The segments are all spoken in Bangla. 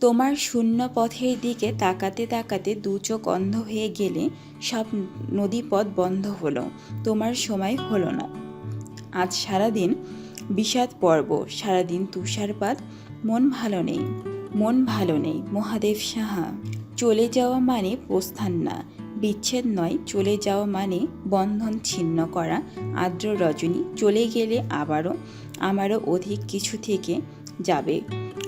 তোমার শূন্য পথের দিকে তাকাতে তাকাতে দু চোখ অন্ধ হয়ে গেলে সব নদীপথ বন্ধ হলো, তোমার সময় হলো না। আজ সারাদিন বিষাদ পর্ব, সারাদিন তুষারপাত, মন ভালো নেই, মন ভালো নেই, মহাদেব সাহা। চলে যাওয়া মানে প্রস্থান না, বিচ্ছেদ নয়, চলে যাওয়া মানে বন্ধন ছিন্ন করা, আর্দ্র রজনী, চলে গেলে আবারও, আমারও অধিক কিছু থেকে যাবে।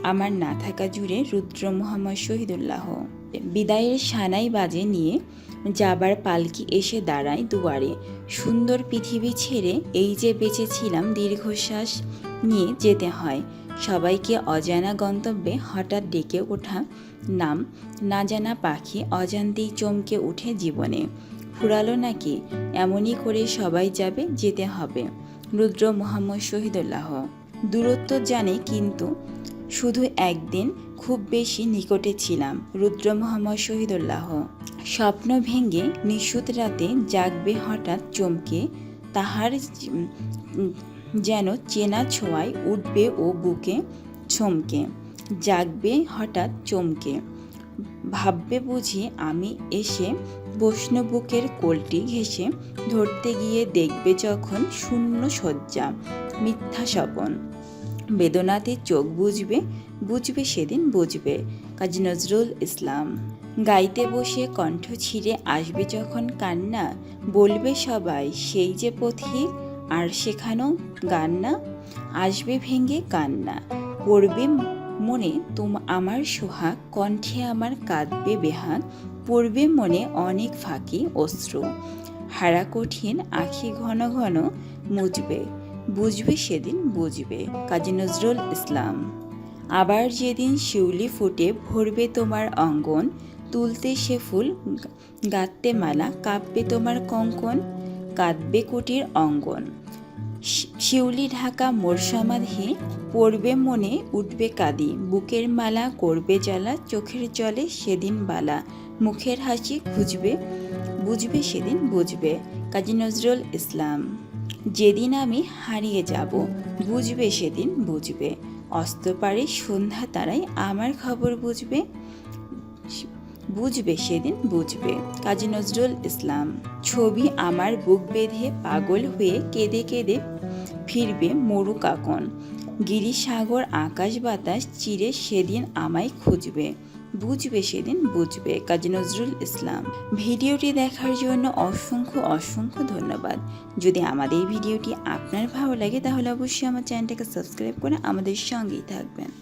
আমার না থাকা জুড়ে রুদ্র মোহাম্মদ শহীদুল্লাহ। বিদায়ের সানাই বাজে নিয়ে যাবার পালকি এসে দাঁড়ায় দুয়ারে। সুন্দর পৃথিবী ছেড়ে এই যে বেঁচেছিলাম দীর্ঘশ্বাস নিয়ে যেতে হয়। সবাইকে অজানা গন্তব্যে হঠাৎ ডেকে ওঠা নাম না জানা পাখি অজান্তেই চমকে উঠে জীবনে। ফুরালো নাকি? এমনই করে সবাই যাবে, যেতে হবে। রুদ্র মোহাম্মদ শহীদুল্লাহ। দূরত্ব জানে কিন্তু শুধু একদিন খুব বেশি নিকটে ছিলাম, রুদ্র মোহাম্মদ শহীদুল্লাহ। স্বপ্ন ভেঙে নিশুত রাতে জাগবে হঠাৎ চমকে, তাহার যেন চেনা ছোঁয়ায় উঠবে ও বুকে চমকে, জাগবে হঠাৎ চমকে। ভাববে বুঝি আমি এসে বৈষ্ণবুকের কোলটি ঘেঁষে ধরতে গিয়ে দেখবে যখন শূন্য শয্যা, মিথ্যা স্বপন। বেদনাতে চোখ বুঝবে বুঝবে সেদিন বুঝবে, কাজী নজরুল ইসলাম। গাইতে বসে কণ্ঠ ছিঁড়ে আসবে যখন কান্না, বলবে সবাই সেই যে পথিক, আর শেখানো গান না আসবে ভেঙে কান্না, পড়বে মনে তোম আমার সোহাগ, কণ্ঠে আমার কাঁদবে বেহাগ, পড়বে মনে অনেক ফাঁকি অস্ত্র হারা কঠিন আখি ঘন ঘন মুজবে বুঝবে সেদিন বুঝবে। কাজী নজরুল ইসলাম। আবার যেদিন শিউলি ফুটে ভরবে তোমার অঙ্গন, তুলতে সে ফুল গাঁততে মালা, কাঁপবে তোমার কঙ্কন, কাঁদবে কুটির অঙ্গন। শিউলি ঢাকা মোর সমাধি, পড়বে মনে উঠবে কাদি। বুকের মালা করবে জ্বালা, চোখের জলে সেদিন বালা। মুখের হাসি খুঁজবে, বুঝবে সেদিন বুঝবে। কাজী নজরুল ইসলাম। যেদিন আমি হারিয়ে যাব, বুঝবে সেদিন বুঝবে। অস্ত পারে সন্ধ্যা তারাই আমার খবর বুঝবে। বুঝবে সেদিন বুঝবে। কাজী নজরুল ইসলাম, ছবি আমার বুক বেঁধে পাগল হয়ে কেঁদে কেঁদে ফিরবে মরু কাকন। গিরিসাগর আকাশ বাতাস চিরে সেদিন আমায় খুঁজবে। বুঝবে সেদিন বুঝবে, কাজী নজরুল ইসলাম। ভিডিওটি দেখার জন্য অসংখ্য অসংখ্য ধন্যবাদ। যদি আমাদের এই ভিডিওটি আপনার ভালো লাগে, তাহলে অবশ্যই আমার চ্যানেলটাকে সাবস্ক্রাইব করে আমাদের সঙ্গেই থাকবেন।